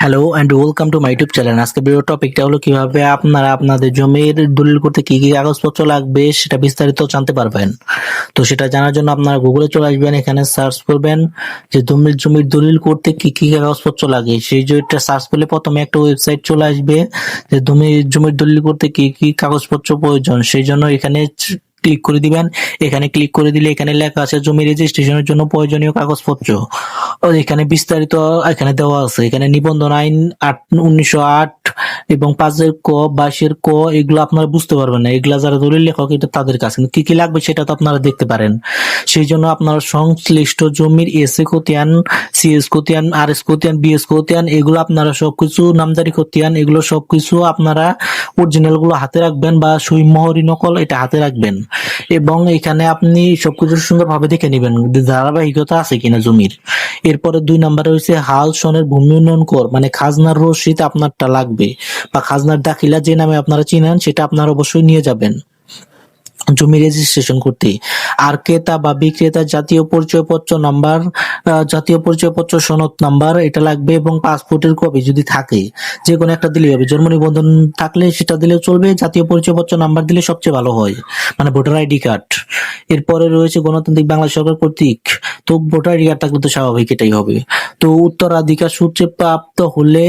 Hello and welcome to my YouTube channel আজকে video টপিকটা হলো কীভাবে আপনারা আপনাদের জমির দলিল করতে কি কি কাগজপত্র লাগবে সেটা বিস্তারিত জানতে পারবেন। তো সেটা জানার জন্য আপনারা গুগলে চলে আসবেন, এখানে সার্চ করবেন যে জমির জমির দলিল করতে কি কি কাগজপত্র লাগে। সেই যেটা সার্চ করলে প্রথমে একটা ওয়েবসাইট চলে আসবে যে জমির জমির দলিল করতে কি কি কাগজপত্র প্রয়োজন। সেই জন্য এখানে ক্লিক করে দিবেন। এখানে ক্লিক করে দিলে এখানে লেখা আছে জমি রেজিস্ট্রেশনের জন্য প্রয়োজনীয় কাগজপত্র। এখানে বিস্তারিত এখানে দেওয়া আছে। এখানে নিবন্ধন আইন আট, উনিশশো আট এবং পাঁচের ক, বাইশের ক, এগুলো আপনারা বুঝতে পারবেন না। এগুলা যারা দলিল লেখক, এটা তাদের কাছে। কি কি লাগবে সেটা তো আপনারা দেখতে পারেন। সেই জন্য আপনারা সংশ্লিষ্ট জমির এস এ খতিয়ান সিএস খতিয়ান আর এস খতিয়ান বিএস খতিয়ান এগুলো আপনারা সবকিছু, নামজারি খতিয়ান এগুলো সবকিছু আপনারা অরিজিনালগুলো হাতে রাখবেন বা সই নকল এটা হাতে রাখবেন। এবং এখানে আপনি সবকিছু সুন্দরভাবে দেখে নেবেন ধারাবাহিকতা আছে কিনা জমির। এরপরে দুই নম্বরে হচ্ছে হাল সনের ভূমি উন্নয়ন কর মানে খাজনার রসিদ আপনারটা লাগবে, বা খাজনার দাখিলা যে নামে আপনারা চিনেন সেটা আপনারা অবশ্যই নিয়ে যাবেন। জমি রেজিস্ট্রেশন করতে আর ক্রেতা বা বিক্রেতা জাতীয় পরিচয়পত্র নাম্বার জাতীয় পরিচয়পত্র সনদ নাম্বার এটা লাগবে এবং পাসপোর্টের কপি যদি থাকে, যে কোনো একটা দিলেই হবে। জন্ম নিবন্ধন থাকলে সেটা দিলেও চলবে, জাতীয় পরিচয়পত্র নাম্বার দিলে সবচেয়ে ভালো হয় মানে ভোটার আইডি কার্ড এরপরে রয়েছে গণতান্ত্রিক বাংলাদেশ সরকার কর্তৃক তো ভোটার আইডি কার্ড থাকলে তো স্বাভাবিক এটাই হবে। তো উত্তরাধিকার সূত্রে প্রাপ্ত হলে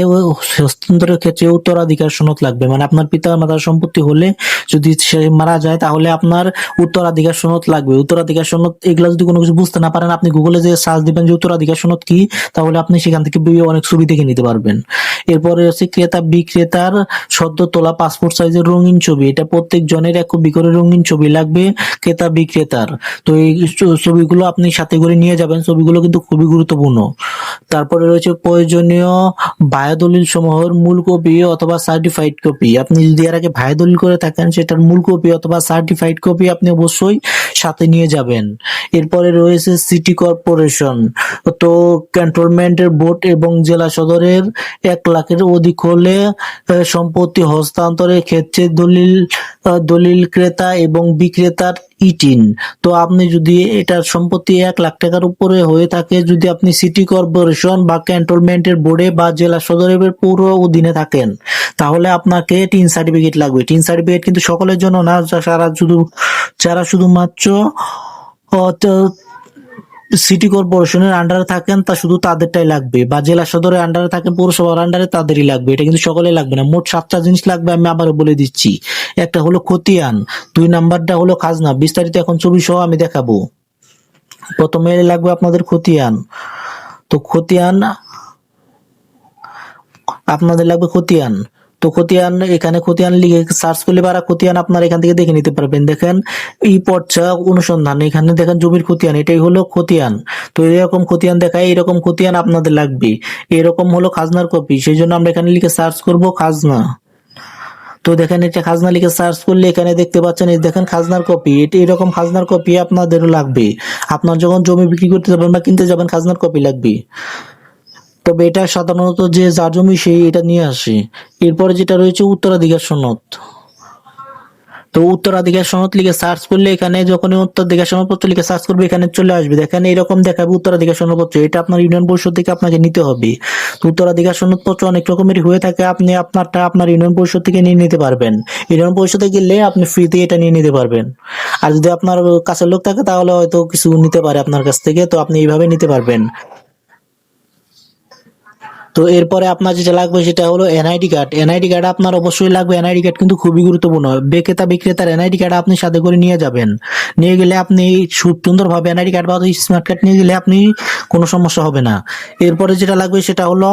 হস্তান্তরের ক্ষেত্রে উত্তরাধিকার সনদ লাগবে। মানে আপনার পিতা মাতার সম্পত্তি হলে যদি সে মারা যায়, তাহলে আপনার উত্তরাধিকার সনদ লাগবে। উত্তরাধিকার সনদ এগুলো যদি কোনো কিছু বুঝতে না পারেন, আপনি গুগলে যে সার্চ দিবেন যে উত্তরাধিকার সনদ কি, তাহলে আপনি সেখান থেকে অনেক ছবি দেখে নিতে পারবেন। এরপরে হচ্ছে ক্রেতা বিক্রেতার সদ্য তোলা পাসপোর্ট সাইজের রঙিন ছবি। এটা প্রত্যেক জনের এক করে রঙিন ছবি লাগবে ক্রেতা বিক্রেতার। তো এই ছবিগুলো আপনি সাথে করে নিয়ে যাবেন। ছবিগুলো কিন্তু খুবই গুরুত্বপূর্ণ। তারপরে রয়েছে প্রয়োজনীয় ভায়া দলিল সমূহের মূল কপি অথবা সার্টিফাইড কপি আপনি যদি এর আগে ভায়া দলিল করে থাকেন, সেটার মূল কপি অথবা সার্টিফাইড কপি আপনি অবশ্যই সাথে নিয়ে যাবেন। এরপরে রয়েছে সিটি কর্পোরেশন তো ক্যান্টনমেন্টের বোর্ড এবং জেলা সদরের এক লাখের অধিক হলে সম্পত্তি হস্তান্তরের ক্ষেত্রে দলিল দলিল ক্রেতা এবং বিক্রেতার ইটিন। তো আপনি যদি এটার সম্পত্তি এক লাখ টাকার উপরে হয়ে থাকে, যদি আপনি সিটি কর্পোরেশন বা ক্যান্টনমেন্টের বোর্ডে বা জেলা সদরের পৌর অধীনে থাকেন, তাহলে আপনাকে টিন সার্টিফিকেট লাগবে। টিন সার্টিফিকেট কিন্তু সকলের জন্য না যারা শুধু যারা শুধুমাত্র সিটি কর্পোরেশনের আন্ডারে থাকেন, তা শুধু তাদেরটাই লাগবে। বা জেলা সদরের আন্ডারে থাকেন, পৌরসভার আন্ডারে তাদেরই লাগবে। এটা কিন্তু সকলে লাগবে না। মোট সাতটা জিনিস লাগবে, আমি আবারও বলে দিচ্ছি। একটা হলো খতিয়ান, দুই নাম্বারটা হলো খাজনা। বিস্তারিত এখন ছবি সহ আমি দেখাবো। প্রথমে লাগবে আপনাদের খতিয়ান। তো খতিয়ান, আপনাদের লাগবে খতিয়ান। তো খতিয়ান, এখানে খতিয়ান লিখে সার্চ করলে পারা খতিয়ান আপনারা এখান থেকে দেখে নিতে পারবেন। দেখেন, এই পর্চা অনুসন্ধান, এখানে দেখেন জমির খতিয়ান, এটাই হলো খতিয়ান। তো এরকম খতিয়ান দেখায়, এরকম খতিয়ান আপনাদের লাগবে। এরকম হলো খাজনার কপি সেই জন্য আমরা এখানে লিখে সার্চ করব খাজনা। তো দেখেন, এটা খাজনা লিখে সার্চ করলে এখানে দেখতে পাচ্ছেন, এই দেখেন খাজনার কপি এটি এরকম খাজনার কপি আপনাদেরও লাগবে। আপনার যখন জমি বিক্রি করতে যাবেন বা কিনতে যাবেন, খাজনার কপি লাগবে। তবে এটা সাধারণত যে যার জমি সেই এটা নিয়ে আসে। এরপরে যেটা রয়েছে উত্তরাধিকার সনদ। তো উত্তরাধিকার সনদ লিখে সার্চ করলে এখানে যখন উত্তরাধিকার সনদপত্র লিখে সার্চ করবে, এখানে চলে আসবে। দেখেন এরকম দেখাবে উত্তরাধিকার সনদপত্র। এটা আপনার ইউনিয়ন পরিষদ থেকে আপনাকে নিতে হবে। তো উত্তরাধিকার সনদপত্র অনেক রকমের হয়ে থাকে। আপনি আপনারটা আপনার ইউনিয়ন পরিষদ থেকে নিয়ে নিতে পারবেন। ইউনিয়ন পরিষদে গেলে আপনি ফ্রিতে এটা নিয়ে নিতে পারবেন। আর যদি আপনার কাছের লোক থাকে তাহলে হয়তো কিছু নিতে পারে আপনার কাছ থেকে। তো আপনি এইভাবে নিতে পারবেন। তো এরপরে আপনার যেটা লাগবে সেটা হলো এনআইডি কার্ড এনআইডি কার্ড আপনার অবশ্যই লাগবে। এনআইডি কার্ড কিন্তু খুবই গুরুত্বপূর্ণ। বিক্রেতা, বিক্রেতার এনআইডি কার্ড আপনি সাথে করে নিয়ে যাবেন। নিয়ে গেলে আপনি সুন্দরভাবে এনআইডি কার্ড বা স্মার্ট কার্ড নিয়ে গেলে আপনি কোনো সমস্যা হবে না। এরপরে যেটা লাগবে সেটা হলো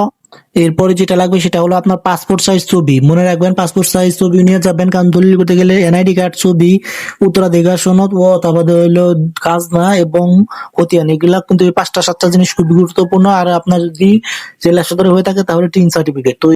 এরপরে যেটা লাগবে সেটা হলো আপনার পাসপোর্ট সাইজ ছবি। মনে রাখবেন পাসপোর্ট সাইজ ছবি নিয়ে যাবেন কারণ দলিল করতে গেলে এনআইডি কার্ড ছবি, উত্তরাধিকার সনদ ও তারপরে হলো খাজনা এবং খতিয়ান। এগুলা কিন্তু পাঁচটা, সাতটা জিনিস খুবই গুরুত্বপূর্ণ। আর আপনার যদি জেলা সদরে হয়ে থাকে তাহলে টিন সার্টিফিকেট তো